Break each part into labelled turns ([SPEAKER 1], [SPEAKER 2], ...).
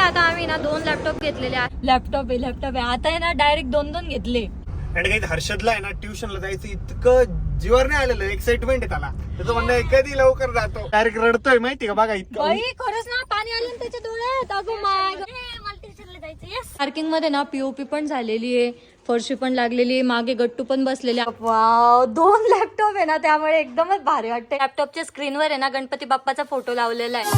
[SPEAKER 1] आता आम्ही ना दोन लॅपटॉप घेतलेले आहे लॅपटॉप आहे लॅपटॉप आहे. आता आहे ना डायरेक्ट दोन दोन घेतले.
[SPEAKER 2] आणि काही हर्षदला आहे ना ट्युशनला जायचं इतकं जीवर नाही आलेलं एक्साइटमेंट आहे त्याला. त्याचं म्हणणं आहे, कधी लवकर जातो. डायरेक्ट रडतोय माहिती का? बघा इतकं.
[SPEAKER 1] बाई खरंच ना पाणी आलं ना त्याच्या डोळ्यात. अगं माय
[SPEAKER 3] मला ट्युशनला जायचं येस
[SPEAKER 1] पार्किंगमध्ये ना पीओपी पण झालेली आहे. फरशी पण लागलेली आहे. मागे गट्टू पण बसलेले आहे. वाव दोन लॅपटॉप आहे ना त्यामुळे एकदमच भारी वाटते लॅपटॉपच्या स्क्रीनवर आहे ना गणपती बाप्पाचा फोटो लावलेला आहे.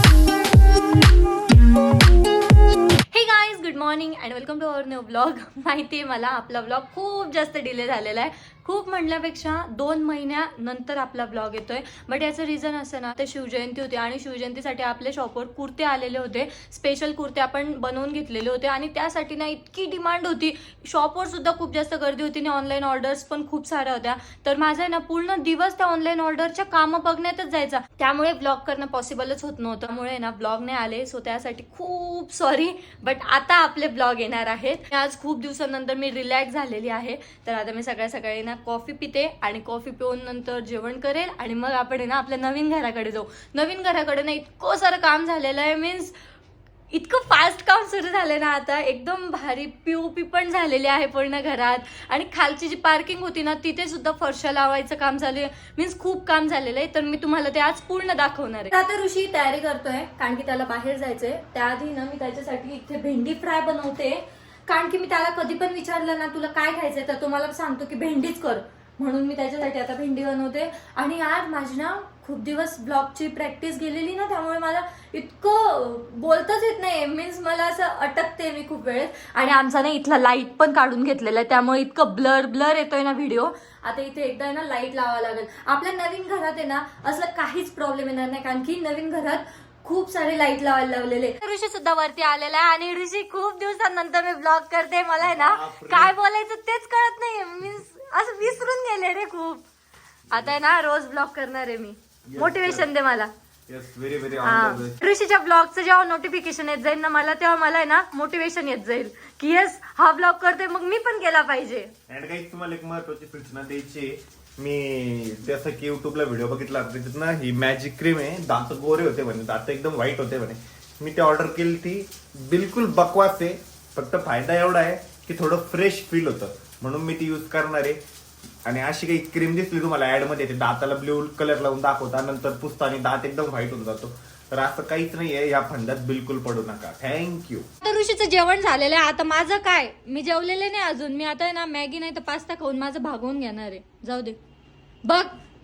[SPEAKER 1] हे guys good morning and welcome to our new blog माहिती आहे मला आपला ब्लॉग खूप जास्त डिले झालेला आहे. खूप म्हणल्यापेक्षा दोन महिन्यानंतर आपला ब्लॉग येतोय. बट याचं रिझन असं ना ते शिवजयंती होती आणि शिवजयंतीसाठी आपल्या शॉपवर कुर्ते आलेले होते. स्पेशल कुर्ते आपण बनवून घेतलेले होते आणि त्यासाठी ना इतकी डिमांड होती. शॉपवर सुद्धा खूप जास्त गर्दी होती आणि ऑनलाईन ऑर्डर्स पण खूप साऱ्या होत्या. तर माझा आहे ना पूर्ण दिवस त्या ऑनलाईन ऑर्डरच्या कामं बघण्यातच जायचा. त्यामुळे ब्लॉग करणं पॉसिबलच होत नव्हतं. त्यामुळे ना ब्लॉग नाही आले. सो त्यासाठी खूप सॉरी बट आता आपले ब्लॉग येणार आहेत. आज खूप दिवसानंतर मी रिलॅक्स झालेली आहे. तर आता मी सकाळी सकाळी ना कॉफी पिते आणि कॉफी पिऊन नंतर जेवण करेल आणि मग आपण आहे ना आपल्या नवीन घराकडे जाऊ. नवीन घराकडे ना इतकं सारं काम झालेलं आहे मीन्स इतकं फास्ट काम सुरू झालं ना आता. एकदम भारी पीओपी पण झालेली आहे पूर्ण घरात. आणि खालची जी पार्किंग होती ना तिथे सुद्धा फरशा लावायचं काम झालंय मीन्स खूप काम झालेलं आहे. तर मी तुम्हाला ते आज पूर्ण दाखवणार आहे. आता ऋषी तयारी करतोय कारण की त्याला बाहेर जायचंय. त्याआधी ना मी त्याच्यासाठी इथे भेंडी फ्राय बनवते. कारण की मी त्याला कधी पण विचारलं ना तुला काय खायचंय तर तो मला सांगतो की भेंडीच कर. म्हणून मी त्याच्यासाठी आता भेंडी बनवते. आणि आज माझी ना खूप दिवस ब्लॉगची प्रॅक्टिस गेलेली ना त्यामुळे मला इतकं बोलताच येत नाही मीन्स मला असं अटकते मी खूप वेळेस. आणि आमचा ना इथला लाइट पण काढून घेतलेला आहे त्यामुळे इतकं ब्लर ब्लर येतोय ना व्हिडिओ आता इथे एकदा आहे ना लाइट लावावं लागेल. आपल्या नवीन घरात आहे ना असं काहीच प्रॉब्लेम येणार नाही. कारण की नवीन घरात खूप सारे लाइट लावायला लावलेले. ऋषी सुद्धा वरती आलेला आहे आणि ऋषी खूप दिवसांनंतर मी ब्लॉग करते. मला आहे ना काय बोलायचं तेच कळत नाही मीन्स असं विसरून गेले रे खूप. आता आहे ना रोज ब्लॉग करणार आहे मी. मोटिवेशन दे मला. हा. ऋषीच्या ब्लॉगचं जेव्हा नोटिफिकेशन येत जाईल ना मला तेव्हा मला आहे ना मोटिवेशन येत जाईल. की येस हा ब्लॉग करते मग मी पण केला पाहिजे.
[SPEAKER 2] तुम्हाला एक महत्वाची सूचना द्यायची. मी जसं की युट्यूबला व्हिडिओ बघितला. होता, ना ही मॅजिक क्रीम आहे. दात गोरे होते म्हणे. दात एकदम वाईट होते म्हणे. मी ते ऑर्डर केली ती. बिलकुल बकवास आहे. फक्त फायदा एवढा आहे की थोडं फ्रेश फील होतं. म्हणून मी ती यूज करणार आहे. आणि अशी काही क्रीम दिसली तुम्हाला ॲडमध्ये ते दाताला ब्ल्यू कलर लावून दाखवता नंतर पुसता आणि दात एकदम व्हाईट होऊन जातो. तर असं काहीच नाहीये या फंडात बिलकुल पडू नका. थँक्यू
[SPEAKER 1] आता ऋषीचं जेवण झालेलं आहे. आता माझं काय? मी जेवलेले नाही अजून. मी आता आहे ना मॅगी नाही तर पास्ता खाऊन माझं भागवून घेणार आहे. जाऊ दे. बघ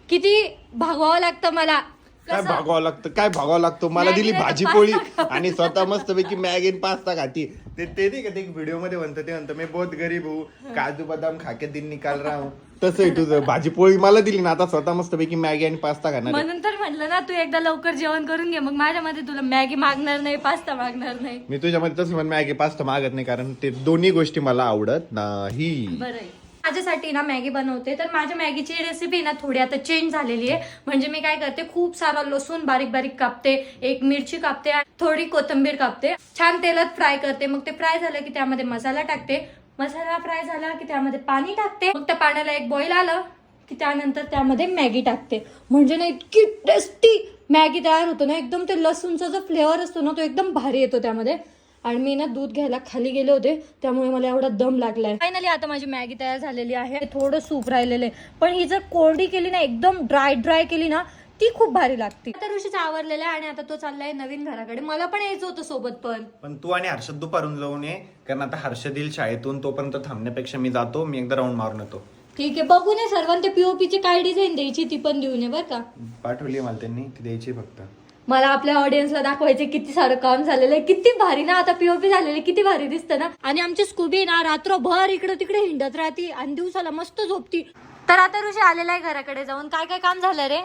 [SPEAKER 1] किती भागवावं लागतं मला.
[SPEAKER 2] काय? भागावं लागतं? काय भागावं लागतो? मला दिली भाजी पोळी. आणि स्वतः मस्त पैकी मॅगी आणि पास्ता खाती. ते ते नाही का ते व्हिडिओमध्ये म्हणतं ते म्हणतं मी बहुत गरीब हो काजू बदाम खाके दिन निकाल रहा हूं. तसं आहे तुझं. भाजी पोळी मला दिली ना आता स्वतः मस्त पैकी मॅगी आणि पास्ता खाणार आहे.
[SPEAKER 1] म्हणून तर म्हटलं ना तू एकदा लवकर जेवण करून घे. मग माझ्यामध्ये तुला मॅगी मागणार नाही पास्ता मागणार नाही.
[SPEAKER 2] मी तुझ्यामध्ये तसं पण मॅगी पास्ता मागत नाही कारण ते दोन्ही गोष्टी मला आवडत नाही.
[SPEAKER 1] बरं आहे. माझ्यासाठी ना मॅगी बनवते. तर माझ्या मॅगीची रेसिपी ना थोडी आता चेंज झालेली आहे. म्हणजे मी काय करते खूप सारा लसूण बारीक बारीक कापते एक मिरची कापते थोडी कोथिंबीर कापते. छान तेलात फ्राय करते. मग ते फ्राय झालं की त्यामध्ये मसाला टाकते. मसाला फ्राय झाला की त्यामध्ये पाणी टाकते. मग त्या पाण्याला एक बॉईल आलं की त्यानंतर त्यामध्ये मॅगी टाकते. म्हणजे ना इतकी टेस्टी मॅगी तयार होतो ना. एकदम ते लसूणचा जो फ्लेवर असतो ना तो एकदम भारी येतो त्यामध्ये. आणि मी ना दूध घ्यायला खाली गेले होते त्यामुळे मला एवढा दम लागलाय. फायनली आता माझी मॅगी तयार झालेली आहे. थोडं सूप राहिलेलं आहे. पण ही जर कोरडी केली ना एकदम ड्राय ड्राय केली ना ती खूप भारी लागते. आता ऋषीचा आवरलेला आहे आणि आता तो चाललाय नवीन घराकडे. मला पण यायचं होतं सोबत पण.
[SPEAKER 2] पण तू आणि हर्षद दुपारून जाऊन ये कारण आता हर्षद येईल शाळेतून तोपर्यंत थांबण्यापेक्षा मी जातो मी एकदा राऊंड मारून येतो.
[SPEAKER 1] ठीक आहे बघू नये सर्वांना पीओपीची काय डिझाईन द्यायची ती पण देऊ नये बरं का?
[SPEAKER 2] पाठवली मला त्यांनी ती द्यायची फक्त.
[SPEAKER 1] मला आपल्या ऑडियन्सला दाखवायचे किती सारं काम झालेलं आहे किती भारी ना आता पीओपी झालेली किती भारी दिसतं ना. आणि आमची स्कूबी ना रात्रभर इकडे तिकडे हिंडत राहती आणि दिवसाला मस्त झोपती. तर आता ऋषी आलेला आहे घराकडे जाऊन. काय काय काम झालं रे?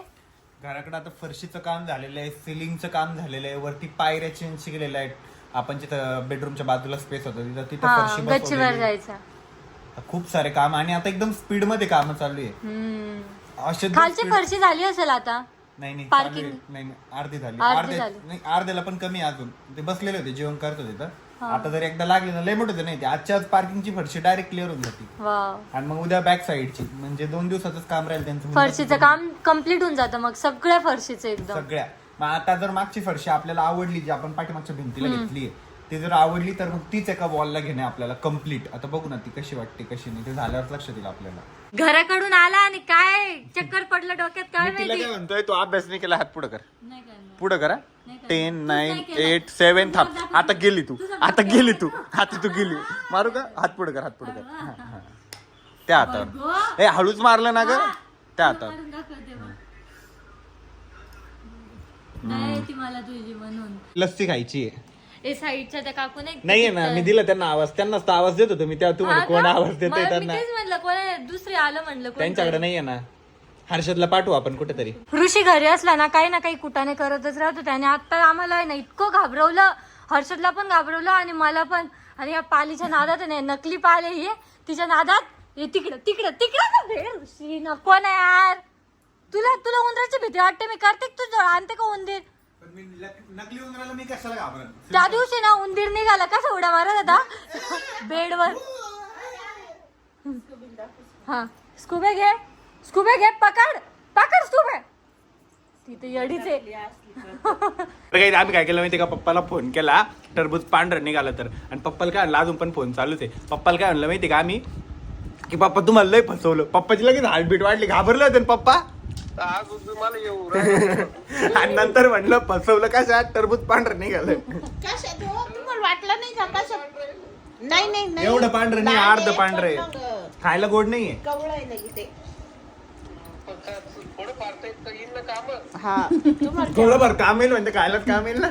[SPEAKER 2] घराकडे आता फरशीचं काम झालेलं आहे सिलिंगचं काम झालेलं आहे वरती पायऱ्या चेंज केलेल्या आहेत. आपण जिथं बेडरूमच्या बाजूला स्पेस होतं तिथं तिथं
[SPEAKER 1] हा
[SPEAKER 2] फरशी
[SPEAKER 1] गच्चीवर
[SPEAKER 2] बसवलेली आहे.
[SPEAKER 1] जायचं.
[SPEAKER 2] आता खूप सारे काम आणि आता एकदम स्पीडमध्ये काम चालू आहे.
[SPEAKER 1] हम्म.
[SPEAKER 2] असे
[SPEAKER 1] खालची फरशी झाली असेल आता.
[SPEAKER 2] नाही नाही
[SPEAKER 1] Parking.
[SPEAKER 2] चालू आहे. नाही नाही, अर्धी झाली.
[SPEAKER 1] अर्धी.
[SPEAKER 2] नाही अर्ध्याला पण कमी आहे अजून. ते बसलेले होते जेवण करत होते तर. आता जर एकदा लागले ना लय मोठे होते नाही ते आजच्या आज पार्किंगची फरशी डायरेक्ट क्लिअर होऊन जाते. आणि मग उद्या बॅक साईडची म्हणजे दोन दिवसातच काम राहील त्यांचं
[SPEAKER 1] फरशीचं काम कंप्लीट होऊन जातं मग सगळ्या फरशीचं एकदम.
[SPEAKER 2] सगळ्या. मग आता जर मागची फरशी आपल्याला आवडली जी आपण पाठीमागच्या भिंतीला घेतली
[SPEAKER 4] ती जर आवडली तर मग तीच एका वॉलला घेणे आपल्याला कंप्लीट आता बघू ना ती कशी वाटते कशी नाही. ते झाल्यावर लक्षात येईल आपल्याला.
[SPEAKER 1] घराकडून आला आणि काय? चक्कर पडलं डोक्यात काय
[SPEAKER 2] मी तिला
[SPEAKER 1] माहिती?
[SPEAKER 2] काय म्हणतोय तू अभ्यास नाही केला हात पुढे कर.
[SPEAKER 1] नाही करणार.
[SPEAKER 2] पुढे करा. Ten nine. एट सेवन थांब. आता गेली तू. आता. गेली तू. आता तू गेली. मारू का? हात पुढे कर हात पुढे कर. हा, हा. त्या हातावर. ए हळूच मारलं ना ग. त्या हातावर.
[SPEAKER 1] मारून मला तुझी म्हणून?
[SPEAKER 2] लस्सी खायची आहे.
[SPEAKER 1] ए साईडच्या त्या काकू नाही
[SPEAKER 2] नाहीये ना मी दिला त्यांना आवाज. त्यांनाच तर आवाज देत होतो मी तेव्हा तू
[SPEAKER 1] हा
[SPEAKER 2] म्हणे कोण? आवाज देते
[SPEAKER 1] मला- मी
[SPEAKER 2] त्यांना.
[SPEAKER 1] तेच म्हणलं कोण आहे? दुसरे आलं म्हणलं कोण
[SPEAKER 2] त्यांच्याकडे नाहीये ना. हर्षदला पाठवू आपण कुठेतरी.
[SPEAKER 1] ऋषी घरी असला ना काही ना काही कुटाने करतच राहतो त्याने. आता आम्हाला आहे ना इतकं घाबरवलं. हर्षदला पण घाबरवलं आणि मला पण. आणि या पालीच्या नादात आहे ना नकली पाल आहे ही. तिच्या नादात. हे तिकडं तिकडं तिकडं ना ऋषी? नको ना यार. तुला तुला उंदराची भीती वाटते? मी करते का तुझं? आणते का उंदीर?
[SPEAKER 4] नकली उंदराला मी कशाला घाबरत
[SPEAKER 1] त्या दिवशी ना उंदीर निघाला कसा उड्या मारत होता? बेडवर. हा. स्कूबे घे. स्कूबे घे पकड. पकड स्कूबे. तिथे येडीच आहे.
[SPEAKER 2] तर काही आम्ही काय केलं माहिती का? पप्पाला फोन केला. टरबूज पांढरं निघालं तर. आणि पप्पाला काय म्हणलं अजून पण फोन चालूच आहे. पप्पाला काय म्हणलं माहिती का आम्ही? की पप्पा तुम्हाला लय फसवलं. पप्पाची लगेच हार्टबीट वाढली. घाबरले होते ना पप्पा? आणि नंतर म्हणलं फसवलं कशा टरबूज पांढरं निघालं.
[SPEAKER 5] कशात हो? तुम्हाला वाटलं नाही का कशात? नाही नाही नाही.
[SPEAKER 2] एवढं पांढरं नाही अर्ध पांढरं आहे. खायला गोड नाहीये.
[SPEAKER 5] कवळं आहे लगे ते हा तुम्हाला
[SPEAKER 2] थोडंफार काम. येईल म्हणजे खायलाच काम येईल ना.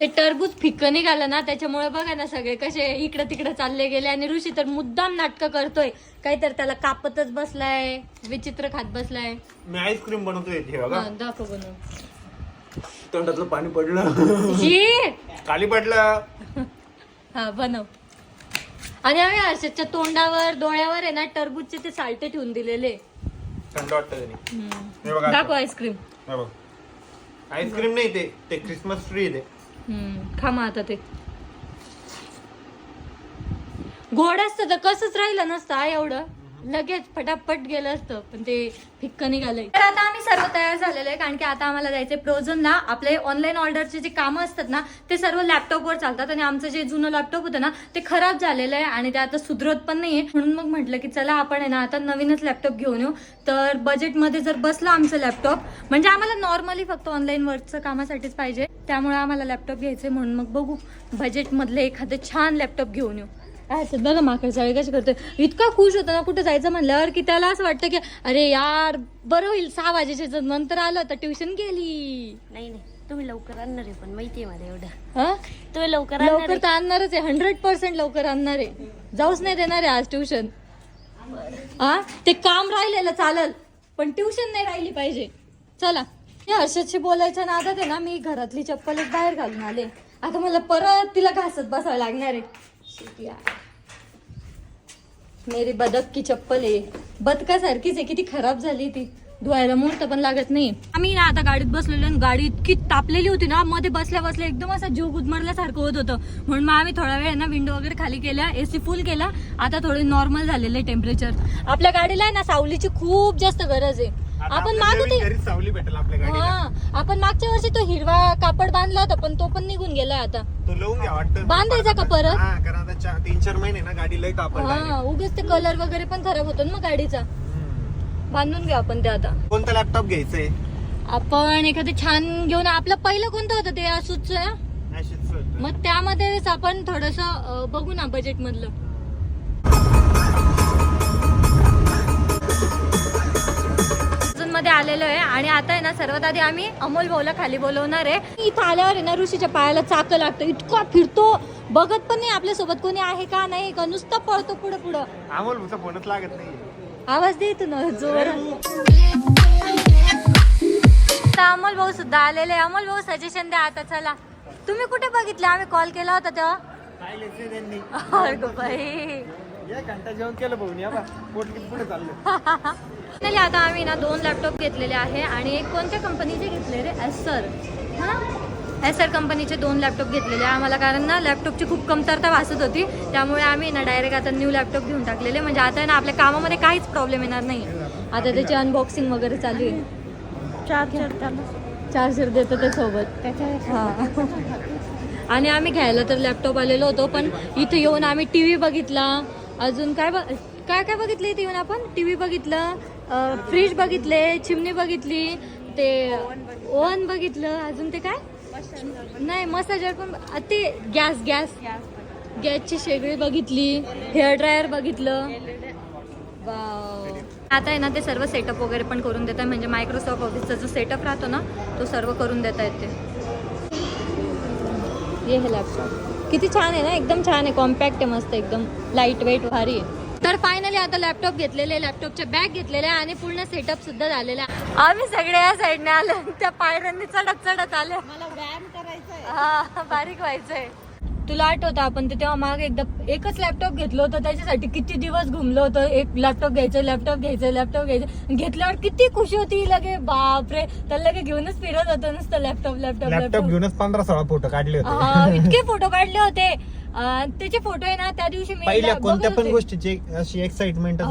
[SPEAKER 1] ते टरबूज फिक्क निघालं ना त्याच्यामुळे बघा ना सगळे कसे इकडं तिकडं चालले गेले आणि ऋषी तर मुद्दाम नाटक करतोय. काहीतरी त्याला कापतच बसलाय विचित्र खात बसलाय.
[SPEAKER 2] मी आईस्क्रीम बनवतोय इथे बघा.
[SPEAKER 1] हा, दाखव बनव.
[SPEAKER 2] तोंडातलं पाणी पडलं. खाली पडलं.
[SPEAKER 1] हा बनव. आणि आम्ही हर्षदच्या तोंडावर डोळ्यावर आहे ना टरबूजचे ते साल्टे ठेवून दिलेले.
[SPEAKER 2] थंड वाटतं त्याने. हे बघा.
[SPEAKER 1] दाखव आईस्क्रीम
[SPEAKER 2] हे बघ. आईस्क्रीम नाही ते ते क्रिसमस ट्री आहे ते.
[SPEAKER 1] खा मग आता ते. गोड असतं तर कसंच राहिलं नसतं एवढं. लगेच फटाफट गेलं असतं पण ते फिक्क निघालंय. तर आता आम्ही सर्व तयार झालेलो आहे कारण की आता आम्हाला जायचंय प्रोझोनला आपले ऑनलाईन ऑर्डरचे जे कामं असतात ना ते सर्व लॅपटॉपवर चालतात. आणि आमचं जे जुनं लॅपटॉप होतं ना ते खराब झालेलं आहे आणि ते आता सुधरत पण नाहीये. म्हणून मग म्हटलं की चला आपण आहे ना आता नवीनच लॅपटॉप घेऊन येऊ. तर बजेटमध्ये जर बसलं आमचं लॅपटॉप म्हणजे आम्हाला नॉर्मली फक्त ऑनलाईन वर्कचं कामासाठीच पाहिजे. त्यामुळे आम्हाला लॅपटॉप घ्यायचे म्हणून मग बघू. बजेटमधले एखादं छान लॅपटॉप घेऊन येऊ. असं बघा माकड चाळी कशी करते इतका खुश होतो ना कुठं जायचं म्हणल्यावर की त्याला असं वाटतं की अरे यार बरं होईल सहा वाजेच्या जर नंतर आलं तर ट्युशन गेली.
[SPEAKER 3] नाही नाही. तुम्ही लवकर आणणार आहे पण माहितीये मला एवढं.
[SPEAKER 1] हा?
[SPEAKER 3] तुम्ही लवकर आणणार
[SPEAKER 1] लवकर तर आणणारच आहे. हंड्रेड पर्सेंट लवकर आणणार आहे. जाऊच नाही देणार आहे आज ट्युशन. हा ते काम राहिलेलं चालल पण ट्युशन नाही राहिली पाहिजे. चला. या हर्षदशी बोलायच्या नादात आहे ना मी घरातली चप्पलच बाहेर घालून आले. आता मला परत तिला घासत बसावं लागणार आहे. मेरी बदक की चप्पल आहे. बदकासारखीच आहे. किती खराब झाली ती. धुवायला मुहूर्त पण लागत नाही. आम्ही ना आता गाडीत बसलेलो आणि गाडी इतकी तापलेली होती ना मध्ये बसल्या बसल्या एकदम असं जीव गुदमरल्यासारखं होत होतं. म्हणून मग आम्ही थोडा वेळ ना विंडो वगैरे खाली केल्या एसी फुल केला. आता थोडे नॉर्मल झालेले टेम्परेचर आपल्या गाडीला आहे ना सावलीची खूप जास्त गरज आहे. आपण मागू
[SPEAKER 2] नवीन
[SPEAKER 1] ते
[SPEAKER 2] घरीच सावली भेटेल आपल्या गाडीला.
[SPEAKER 1] हा आपण मागच्या वर्षी तो हिरवा कापड बांधला होता पण तो पण निघून गेला आता.
[SPEAKER 2] तो लावून घ्या वाटतं.
[SPEAKER 1] बांधायचा का परत?
[SPEAKER 2] हा कारण आता चा- तीन चार महिने ना गाडी लय कापड
[SPEAKER 1] हा उगच ते कलर वगैरे पण खराब होतो ना मग गाडीचा. बांधून घेऊ आपण ते आता.
[SPEAKER 2] कोणता लॅपटॉप घ्यायचंय?
[SPEAKER 1] आपण एखादं छान घेऊन आपलं पहिलं कोणतं होतं ते असूच
[SPEAKER 2] होतं.
[SPEAKER 1] मग त्यामध्येच आपण थोडस बघू ना बजेट मधलं. मध्ये आलेलो आहे आणि आता आहे ना सर्वात आधी आम्ही अमोल भाऊला खाली बोलवणार आहे. इथं आल्यावर आहे ना ऋषीच्या पायाला चाकं लागतं. इतका फिरतो. बघत पण नाही आपल्यासोबत कोणी आहे का नाही का? नुसतं पळतो पुढं पुढं.
[SPEAKER 2] अमोल भाऊचा फोनच लागत नाही
[SPEAKER 1] आवाज दे तू. ना जोर अमोल भाऊ सुद्धा आलेले आहे. अमोल भाऊ सजेशन द्या आता चला. तुम्ही कुठे बघितले? आम्ही कॉल केला होता तेव्हा. बाई.
[SPEAKER 2] या घंटा जेवण केलं भाऊ या बा पोट किती पुढे चाललं
[SPEAKER 1] Finally आता आम्ही ना दोन लॅपटॉप घेतलेले आहे आणि एक कोणत्या कंपनीचे घेतले रे? एसर हा? एसर कंपनीचे दोन लॅपटॉप घेतलेले आहे आम्हाला कारण ना लॅपटॉपची खूप कमतरता भासत होती. त्यामुळे आम्ही ना डायरेक्ट आता न्यू लॅपटॉप घेऊन टाकलेले. म्हणजे आता ना आपल्या कामामध्ये काहीच प्रॉब्लेम येणार नाही. आता त्याची अनबॉक्सिंग वगैरे चालू आहे.
[SPEAKER 3] चार्जर त्याला
[SPEAKER 1] चार्जर देतं ते सोबत. हा. आणि आम्ही घ्यायला तर लॅपटॉप आलेलो होतो पण इथे येऊन आम्ही टी व्ही बघितला. अजून काय बघ काय काय बघितलं इथे येऊन आपण? टी व्ही बघितलं फ्रीज बघितले चिमणी बघितली ते ओव्हन बघितलं अजून ते काय? नाही मसाजर पण ते गॅस गॅस. गॅसची शेगडी बघितली हेअर ड्रायर बघितलं. आता आहे ना ते सर्व सेटअप वगैरे पण करून देत आहे. म्हणजे मायक्रोसॉफ्ट ऑफिसचा जो सेटअप राहतो ना तो सर्व करून देता येते ये हे लॅपटॉप किती छान आहे ना एकदम छान आहे कॉम्पॅक्ट आहे मस्त एकदम लाइट वेट भारी आहे. तर फायनली आता लॅपटॉप घेतलेले लॅपटॉपच्या बॅग घेतलेल्या आणि पूर्ण सेटअप सुद्धा झालेला आहे. आम्ही सगळे या साईडने आले त्या पायऱ्यांनी चढत चढत आले.
[SPEAKER 5] मला व्यायाम करायचा आहे
[SPEAKER 1] हा बारीक व्हायचंय. तुला आठवतं आपण ते तेव्हा माग एकदा एकच लॅपटॉप घेतलं होतं त्याच्यासाठी किती दिवस घुमलो होतं. एक लॅपटॉप घ्यायचं लॅपटॉप घ्यायचं लॅपटॉप घ्यायचं. घेतल्यावर किती खुशी होती लगे बापरे. तर लगे घेऊनच फिरत होतं नुसतं लॅपटॉप लॅपटॉप
[SPEAKER 4] लॅपटॉप घेऊनच पंधरा सोळा फोटो काढले होते.
[SPEAKER 1] हा इतके फोटो काढले होते. त्याचे फोटो आहे ना त्या दिवशी मी
[SPEAKER 4] कोणत्या पण. गोष्टीची अशी एक्साइटमेंट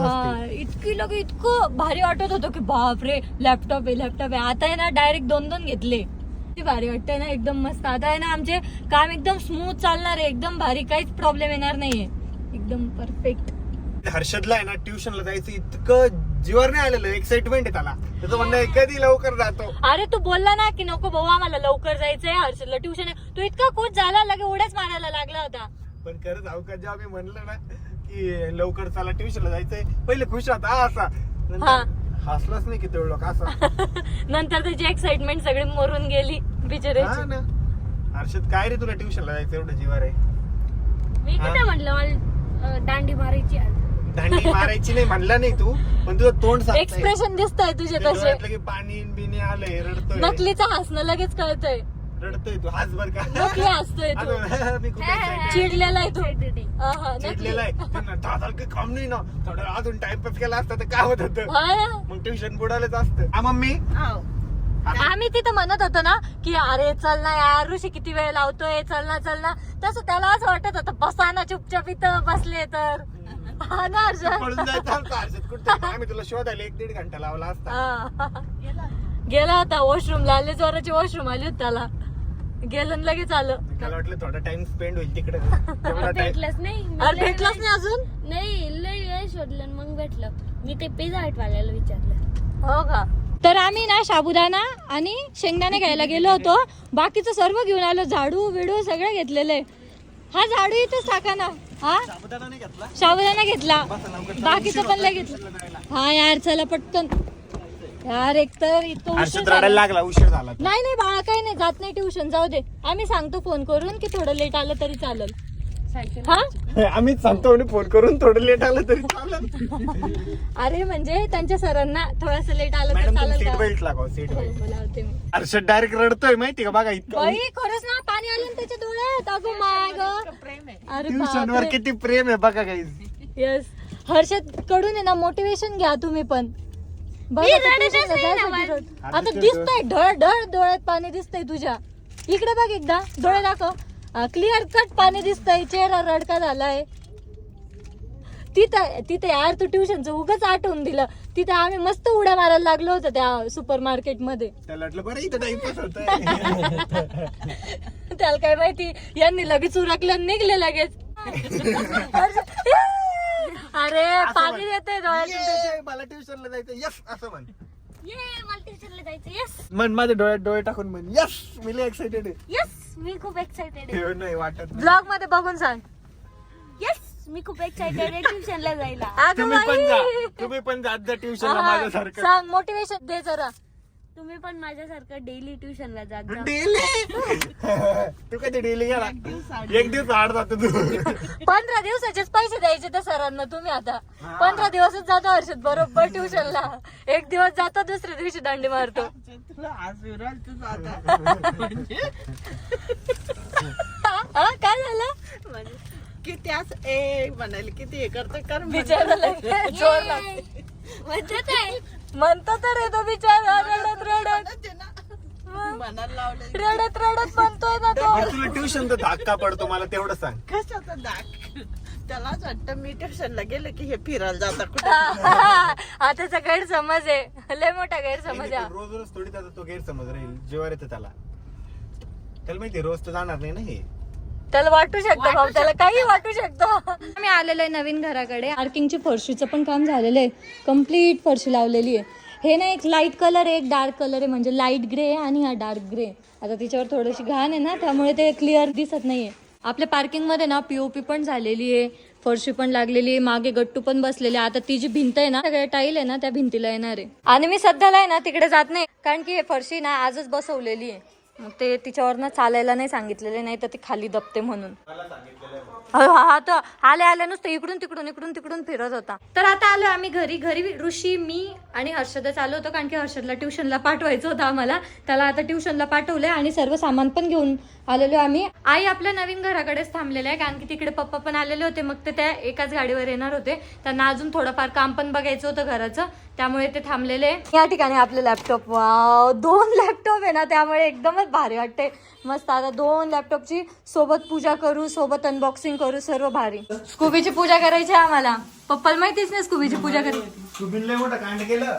[SPEAKER 1] इतकी लोक इतकं भारी वाटत होतं की बापरे लॅपटॉप आहे लॅपटॉप आहे. आता आहे ना डायरेक्ट दोन दोन घेतले. किती भारी वाटतंय ना एकदम मस्त. आता आहे ना आमचे काम एकदम स्मूथ चालणार आहे. एकदम भारी काहीच प्रॉब्लेम येणार नाहीये. एकदम परफेक्ट
[SPEAKER 2] हर्षदला आहे ना ट्युशनला जायचं इतकं जीवर नाही आलेलं एक्साइटमेंट आहे त्याला. त्याचं म्हणणं आहे कधी लवकर जातो?
[SPEAKER 1] अरे तू बोलला ना की नको भाऊ आम्हाला लवकर जायचंय. हर्षदला ट्युशन तू इतका खुश झाला लगे उड्याच मारायला लागला होता.
[SPEAKER 2] पण खरंच जाऊ का जेव्हा मी म्हणलं ना की लवकर चला ट्युशनला जायचंय पहिले खुश होता हा असा. नंतर
[SPEAKER 1] हा.
[SPEAKER 2] हसलाच नाही किती वेळ लोक असा.
[SPEAKER 1] नंतर त्याची एक्साइटमेंट सगळी मरून गेली
[SPEAKER 2] हा
[SPEAKER 1] बिचारायची
[SPEAKER 2] ना. हर्षद काय रे तुला ट्युशनला जायचं? एवढं जीवर आहे.
[SPEAKER 3] मी. कुठे म्हटलं मला अं, दांडी मारायची आज
[SPEAKER 2] दांडी मारायची नाही म्हणला नाही तू पण तुझं तोंड सांगतंय.
[SPEAKER 1] एक्सप्रेशन दिसतंय तुझे
[SPEAKER 2] ते
[SPEAKER 1] तसे.
[SPEAKER 2] पाणी बिनी आलंय रडतोय.
[SPEAKER 1] नकलीचं हसणं लगेच कळतंय.
[SPEAKER 2] रडतोय तू हाच बर का?
[SPEAKER 1] नकली हसतोय तू.
[SPEAKER 2] अगं, मी खूप excited.
[SPEAKER 1] चिडलेला आहे तू. नकली.
[SPEAKER 2] चिडलेला आहे. त्यांना दहा तारखे काम नाही ना. थोडं अजून टाइमपास केला असता तर काय होत होतं?
[SPEAKER 1] हा ना.
[SPEAKER 2] मग ट्युशन बुडालच असतं. मम्मी?
[SPEAKER 5] हो.
[SPEAKER 1] आम्ही तिथं म्हणत होतो ना की अरे चल ना यार ऋषी किती वेळ लावतोय? चल ना चल ना. तसं त्याला असं वाटत होतं बसा ना चुपचाप इथं बसले तर. हा ना अर्जुन?
[SPEAKER 2] पळून जायचं आमचं हर्षद कुठं? आम्ही तुला शोधायला एक दीड घंटा लावला असता.
[SPEAKER 1] हा. गेला होता वॉशरूमला आले जोराची वॉशरूम आली होती त्याला. गेलं आणि लगेच आलं.
[SPEAKER 2] मला वाटलं थोडा टाइम स्पेंड होईल तिकडे. तेवढा
[SPEAKER 3] भेटलंच नाही. मी
[SPEAKER 1] अरे
[SPEAKER 3] लय
[SPEAKER 1] भेटलाच नाही अजून?
[SPEAKER 3] नाही लय वेळ शोधलं आणि मग भेटलं. मी ते पिझ्झा हट वाल्याला विचारलं.
[SPEAKER 1] हो का? तर आम्ही ना साबुदाणा आणि शेंगदाणे घ्यायला गेलो होतो. बाकीचं सर्व घेऊन आलो. झाडू बिडू सगळं घेतलेले हा झाडू इथेच टाका ना. हा? साबुदाणा घेतला? बाकीचं पण लय घेतलं हा यार चला पटकन. यार एक तर इतकं उशीर
[SPEAKER 2] हर्षद
[SPEAKER 1] झाला.
[SPEAKER 2] रडायला लागला उशीर झाला
[SPEAKER 1] नाही नाही बाळा काही नाही जात नाही ट्युशन जाऊ दे. आम्ही सांगतो फोन करून की थोडं लेट आलं तरी चालेल. हा?
[SPEAKER 2] आम्हीच सांगतो म्हणे फोन करून थोडं लेट आलं तरी चालेल.
[SPEAKER 1] अरे म्हणजे त्यांच्या सरांना थोडस लेट आलं तर
[SPEAKER 2] मॅडम तुम्ही
[SPEAKER 1] चालेल
[SPEAKER 2] सीट
[SPEAKER 1] का
[SPEAKER 2] बेल्ट सीट
[SPEAKER 1] हो, मी.
[SPEAKER 2] हर्षद डायरेक्ट रडतोय माहिती का? बघा इतकं
[SPEAKER 1] बाई खरंच ना पाणी आलं ना त्याच्या डोळ्यात. अगं माय ग
[SPEAKER 5] प्रेम आहे.
[SPEAKER 1] अरे
[SPEAKER 2] ट्युशन वर किती प्रेम आहे बघा काही
[SPEAKER 1] येस हर्षदकडून आहे ना मोटिवेशन घ्या तुम्ही पण.
[SPEAKER 3] मी
[SPEAKER 1] आता
[SPEAKER 3] रडतच नाही ना,
[SPEAKER 1] दिसतंय ढळ ढळ डोळ्यात पाणी दिसतंय तुझ्या. इकडे बघ एकदा डोळे दाखव. क्लिअर कट पाणी दिसतंय चेहरा रडका झालाय. तिथं तिथे यार तू ट्युशनचं उगाच आठवून दिलं. तिथे आम्ही मस्त उड्या मारायला लागलो होतो त्या सुपर मार्केटमध्ये
[SPEAKER 2] त्याला वाटलं बरं इथं टाइमपास होतोय.
[SPEAKER 1] त्याला काय माहिती यांनी लगेच उरकलं आणि निघले लगेच. अरे पाणी येते डोळ्यातून त्याच्या.
[SPEAKER 2] ये, मला ट्युशनला जायचं यस असं म्हण.
[SPEAKER 3] ये मला ट्युशनला जायचं येस
[SPEAKER 2] मन माझ्या डोळ्यात डोळे टाकून म्हण. यस मी एक्साइटेड आहे.
[SPEAKER 3] येस मी खूप एक्साइटेड आहे.
[SPEAKER 2] हे नाही वाटत. नाही.
[SPEAKER 1] ब्लॉगमध्ये बघून सांग.
[SPEAKER 3] येस मी खूप एक्साइटेड आहे ट्युशनला जायला.
[SPEAKER 1] अगं
[SPEAKER 2] तुम्ही पण जा.
[SPEAKER 1] बाई.
[SPEAKER 2] तुम्ही पण जात जा ट्युशनला
[SPEAKER 1] हा,
[SPEAKER 2] माझ्यासारखं.
[SPEAKER 1] सांग मोटिवेशन दे जरा.
[SPEAKER 3] तुम्ही पण माझ्यासारखं डेली ट्युशनला जात जा.
[SPEAKER 2] डेली तू कधी डेली गेला? एक दिवस आड जातो तू.
[SPEAKER 1] पंधरा दिवसाचेच पैसे द्यायचे त्या सरांना तुम्ही आता. पंधरा दिवसच जातो हर्षद बरोबर ट्युशनला एक दिवस जातो दुसऱ्या दिवशी दांडी मारतो.
[SPEAKER 5] तुला आज विराल तुझं आता
[SPEAKER 1] हा, हा, काय झालं?
[SPEAKER 5] म्हणजे किती असं ए म्हणाले किती हे करतो कर.
[SPEAKER 1] बिचारायला जोर लागते.
[SPEAKER 3] मज्जाच आहे
[SPEAKER 1] म्हणतो तर येतो बिचारा रडत रडत.
[SPEAKER 5] मनाला लावलं
[SPEAKER 1] रडत रडत म्हणतोय ना तो.
[SPEAKER 2] तुला ट्युशनचा धाक्का पडतो मला तेवढं सांग.
[SPEAKER 5] कशाचा दाग त्यालाच वाटतं मी ट्युशनला गेले की हे फिरायला जाता कुठं?
[SPEAKER 1] हा त्याचा गैरसमज आहे. लय मोठा गैरसमज आहे
[SPEAKER 2] रोज रोज थोडी त्याचा तो गैरसमज राहील. जेव्हा येतं त्याला. त्याला माहिती रोज तर जाणार नाही ना हे.
[SPEAKER 1] त्याला वाटू शकतो भाऊ त्याला काही वाटू शकतो. आम्ही आलेलो आहे नवीन घराकडे. पार्किंगची फरशीचं पण काम झालेलं आहे. कंप्लीट फरशी लावलेली आहे. हे ना एक लाइट कलर आहे एक डार्क कलर आहे म्हणजे लाइट ग्रे आणि हा डार्क ग्रे आता तिच्यावर थोडीशी घाण आहे ना त्यामुळे ते क्लिअर दिसत नाहीये. आपल्या पार्किंगमध्ये ना पीओपी पण झालेली आहे फरशी पण लागलेली आहे मागे गट्टू पण बसलेली आहे आता ती जी भिंत आहे ना सगळ्या टाईल आहे ना त्या भिंतीला येणार आहे. आणि मी सध्याला आहे ना तिकडे जात नाही. कारण की हे फरशी ना आजच बसवलेली आहे. मग ते तिच्यावरनं चालायला नाही सांगितलेले नाही तर ती खाली दबते म्हणून. हा हा, तर आले आले नुसतं इकडून तिकडून इकडून तिकडून फिरत होता. तर आता आलो आम्ही घरी. घरी ऋषी मी आणि हर्षदच आलो होतो कारण की हर्षदला ट्युशनला पाठवायचं होतं आम्हाला. त्याला आता ट्युशनला पाठवलंय आणि सर्व सामान पण घेऊन आलेलो आम्ही. आई आपल्या नवीन घराकडेच थांबलेले आहे कारण की तिकडे पप्पा पण आलेले होते. मग ते त्या एकाच गाडीवर येणार होते. त्यांना अजून थोडंफार काम पण बघायचं होतं घराचं. त्यामुळे ते थांबलेले. या ठिकाणी आपले लॅपटॉप वाव दोन लॅपटॉप आहे ना त्यामुळे एकदमच भारी वाटते. मस्त आता दोन लॅपटॉपची सोबत पूजा करू सोबत अनबॉक्सिंग करू सर्व भारी. स्कूबीची पूजा करायची आहे आम्हाला. पप्पाला माहितीच नाही स्कूबीची पूजा करायची
[SPEAKER 2] केलं.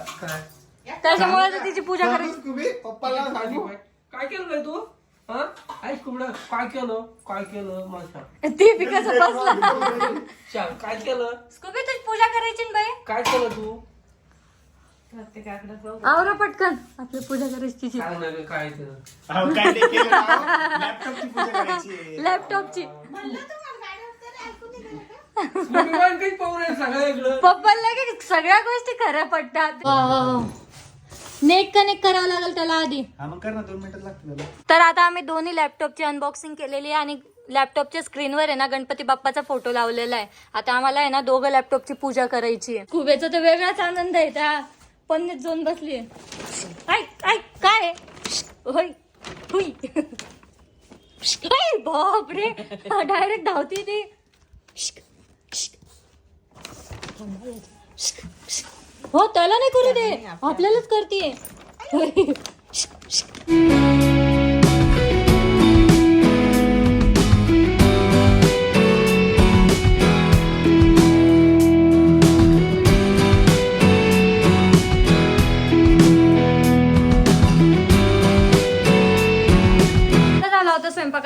[SPEAKER 1] त्याच्यामुळे तिची पूजा करायची.
[SPEAKER 2] पप्पाला
[SPEAKER 6] काय केलं तू? हा? काय केलं? काय केलं?
[SPEAKER 1] ती पिकाचं बसला
[SPEAKER 6] काय केलं?
[SPEAKER 1] स्कूबी तुझी पूजा करायची बाई?
[SPEAKER 6] काय केलं तू?
[SPEAKER 1] आवरा पटकन. आपली पूजा करायची तिची.
[SPEAKER 2] अहो, काय नाही केलं राव. लॅपटॉपची पूजा करायची.
[SPEAKER 1] सगळ्या गोष्टी खऱ्या पडतात. नेट कनेक्ट करावं लागेल त्याला आधी.
[SPEAKER 2] हा मग कर ना दोन मिनिटं लागतील त्याला.
[SPEAKER 1] तर आता आम्ही दोन्ही लॅपटॉपची अनबॉक्सिंग केलेली आहे आणि लॅपटॉपच्या स्क्रीनवर आहे ना गणपती बाप्पाचा फोटो लावलेला आहे. आता आम्हाला आहे ना दोघं लॅपटॉपची पूजा करायची आहे. कुबेचा तर वेगळाच आनंद आहे त्या. पन्नीत जाऊन बसली. ऐक ऐक काय? होय हुई बाप बापरे. डायरेक्ट धावती ती. हो त्याला नाही करू दे. आपल्यालाच करते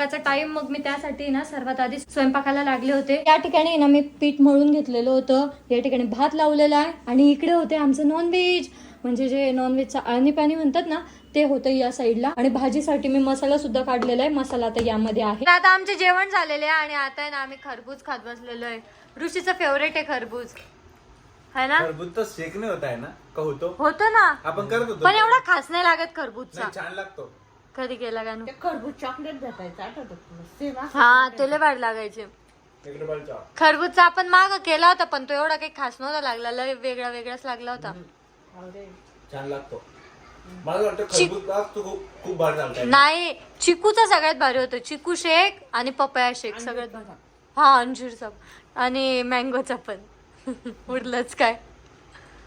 [SPEAKER 1] स्वयंपाकाचा टाइम मग मी त्यासाठी ना सर्वात आधी स्वयंपाकाला लागले होते. या ठिकाणी ना मी पीठ मळून घेतलेलं होतं. या ठिकाणी भात लावलेला आहे आणि इकडे होते आमचं नॉनव्हेज म्हणजे जे नॉनव्हेजचं आळणी पाणी म्हणतात ना ते होतं या साईडला आणि भाजीसाठी मी मसाला सुद्धा काढलेला आहे. मसाला आता यामध्ये आहे. आता आमचे जेवण झालेले आहे आणि आता ना आम्ही खरबूज खात बसलेलो आहे. ऋषीचं फेवरेट आहे खरबूज. है ना?
[SPEAKER 2] खरबूजचा शेक नाही होत आहे ना? का होतो
[SPEAKER 1] होतं ना.
[SPEAKER 2] आपण करत होतो.
[SPEAKER 1] पण एवढा खास नाही लागत खरबूजचा.
[SPEAKER 2] छान लागतो.
[SPEAKER 1] कधी केला का?
[SPEAKER 5] ते खरबूज चॉकलेट भेटायचं आठवत तुला? सेम
[SPEAKER 1] हा तुला वाढ लागायचे.
[SPEAKER 2] एक रुपयाला
[SPEAKER 1] खरबूजचा आपण माग केला होता पण तो एवढा काही खास नव्हता लागला लय वेगळा वेगळाच लागला होता.
[SPEAKER 2] छान लागतो. मला वाटतं खरबूज तू खूप खूप भारी चालतंय
[SPEAKER 1] नाही चिकूचा सगळ्यात भारी होतो. चिकू शेक आणि पपया शेक सगळ्यात भारी. हा अंजीरचा आणि मँगोचा पण. उरलंच काय.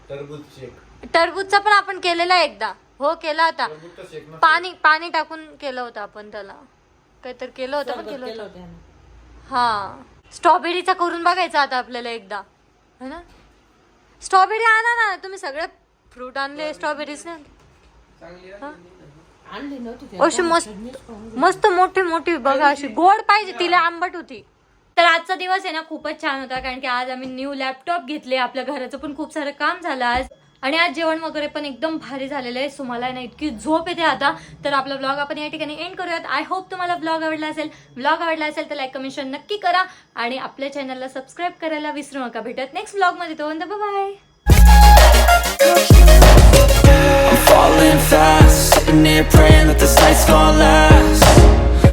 [SPEAKER 2] टरबूज शेक.
[SPEAKER 1] टरबूजचा पण आपण केलेला आहे एकदा. हो केला होता.
[SPEAKER 2] शेक ना
[SPEAKER 1] पाणी पाणी टाकून केलं होतं आपण त्याला. काहीतरी केलं होतं पण केलं होतं. हा. स्ट्रॉबेरीचा करून बघायचा आता आपल्याला एकदा. है ना? स्ट्रॉबेरी आणा ना. तुम्ही सगळे फ्रूट आणले स्ट्रॉबेरीज. आणली
[SPEAKER 5] नव्हती ते.
[SPEAKER 1] अशी मस्त मस्त मोठी मोठी बघा अशी गोड पाहिजे तिला आंबट होती. तर आजचा दिवस आहे ना खूपच छान होता कारण की आज आम्ही न्यू लॅपटॉप घेतले आपल्या घराचं पण खूप सारं काम झालं आज. आणि आज जेवण वगैरे पण एकदम भारी झालेलं आहे. सो मला ना इतकी झोप येते आता. तर आपला ब्लॉग आपण या ठिकाणी एंड करूयात. आय होप तुम्हाला ब्लॉग आवडला असेल. ब्लॉग आवडला असेल तर लाईक कमेंशन नक्की करा. आणि आपल्या चॅनलला सबस्क्राईब करायला विसरू नका. भेटत नेक्स्ट ब्लॉगमध्ये तो bye
[SPEAKER 7] I'm falling fast, sitting here praying